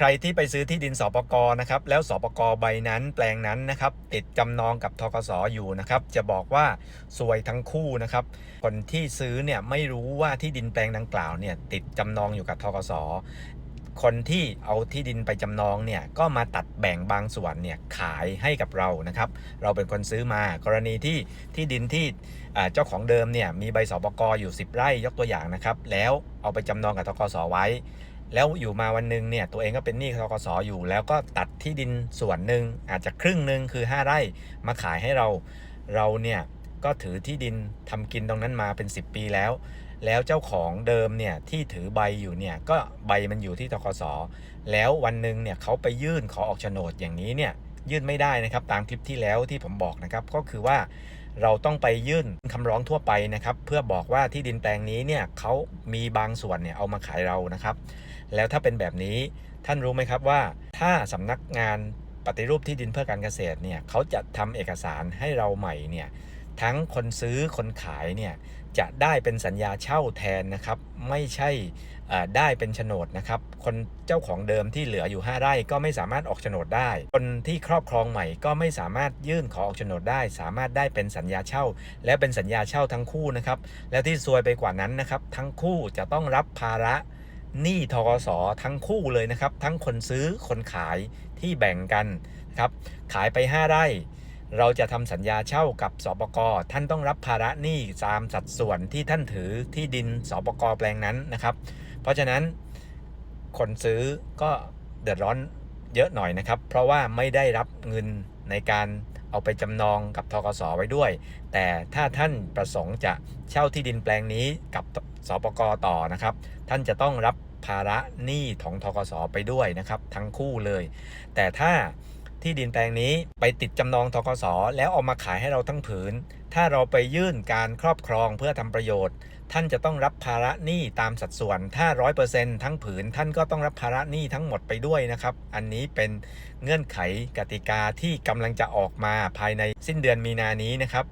ใครที่ไปซื้อที่ดินสปกนะครับแล้วสปกใบนั้นแปลงนั้นนะครับติดจำนองกับทกสอยู่นะครับจะบอกว่าซวยทั้งคู่นะครับคนที่ซื้อเนี่ยไม่รู้ว่าที่ดินแปลงดังกล่าวเนี่ยติดจำนองอยู่กับทกสคนที่เอาที่ดินไปจำนองเนี่ยก็มาตัดแบ่งบางส่วนเนี่ยขายให้กับเรานะครับ เราเป็นคนซื้อมากรณีที่ที่ดินที่เจ้าของเดิมเนี่ยมีใบสปกอยู่ 10 ไร่ยกตัวอย่างนะครับ แล้วเอาไปจำนองกับทกสไว้ แล้วอยู่มาวันหนึ่งเนี่ยตัวเองก็เป็นหนี้ทกสอยู่ แล้วก็ตัดที่ดินส่วนหนึ่งอาจจะครึ่งหนึ่งคือ 5 ไร่มาขายให้เรา เราเนี่ยก็ถือที่ดินทำกินตรงนั้นมาเป็น 10 ปีแล้ว แล้วเจ้าของเดิมเนี่ยที่ถือใบอยู่เนี่ยก็ใบมันอยู่ที่ทกสแล้ววันหนึ่งเนี่ยเขาไปยื่นขอออกโฉนดอย่างนี้เนี่ยยื่นไม่ได้นะครับตามคลิปที่แล้วที่ผมบอกนะครับก็คือว่าเราต้องไปยื่นคำร้องทั่วไปนะครับ เพื่อบอกว่าที่ดินแปลงนี้เนี่ยเขามีบางส่วนเนี่ยเอามาขายเรานะครับ แล้วถ้าเป็นแบบนี้ท่านรู้ไหมครับว่าถ้าสำนักงานปฏิรูปที่ดินเพื่อการเกษตรเนี่ยเขาจะทำเอกสารให้เราใหม่เนี่ยทั้งคนซื้อคนขายเนี่ยจะได้เป็นสัญญาเช่าแทนนะครับ ไม่ใช่อ่อได้เป็นโฉนดนะครับ คนเจ้าของเดิมที่เหลืออยู่ 5 ไร่ก็ไม่สามารถออกโฉนดได้ คนที่ครอบครองใหม่ก็ไม่สามารถยื่นขอออกโฉนดได้ สามารถได้เป็นสัญญาเช่า และเป็นสัญญาเช่าทั้งคู่นะครับ แล้วที่ซวยไปกว่านั้นนะครับ ทั้งคู่จะต้องรับภาระ หนี้ทกสทั้งคู่เลยนะครับ ทั้งคนซื้อคนขายที่แบ่งกันนะครับขายไป 5 ไร่ เราจะทำสัญญาเช่ากับสปกท่านต้องรับภาระหนี้ตามสัดส่วนที่ท่านถือที่ดินสปกแปลงนั้นนะครับ เพราะฉะนั้นคนซื้อก็เดือดร้อนเยอะหน่อยนะครับ เพราะว่าไม่ได้รับเงินในการเอาไปจำนองกับทกสไว้ด้วย แต่ถ้าท่านประสงค์จะเช่าที่ดินแปลงนี้กับ สปกต่อนะครับ ท่านจะต้องรับภาระหนี้ของทกสไปด้วยนะครับ ทั้งคู่เลย แต่ถ้าที่ดินแปลงนี้ไปติดจำนองทกสแล้วเอามาขายให้เราทั้งผืน ถ้าเราไปยื่นการครอบครองเพื่อทำประโยชน์ ท่านจะต้องรับภาระหนี้ตามสัดส่วน ถ้า 100%ทั้งผืน ท่านก็ต้องรับภาระหนี้ทั้งหมดไปด้วยนะครับ อันนี้เป็นเงื่อนไขกติกาที่กำลังจะออกมาภายในสิ้นเดือนมีนานี้นะครับ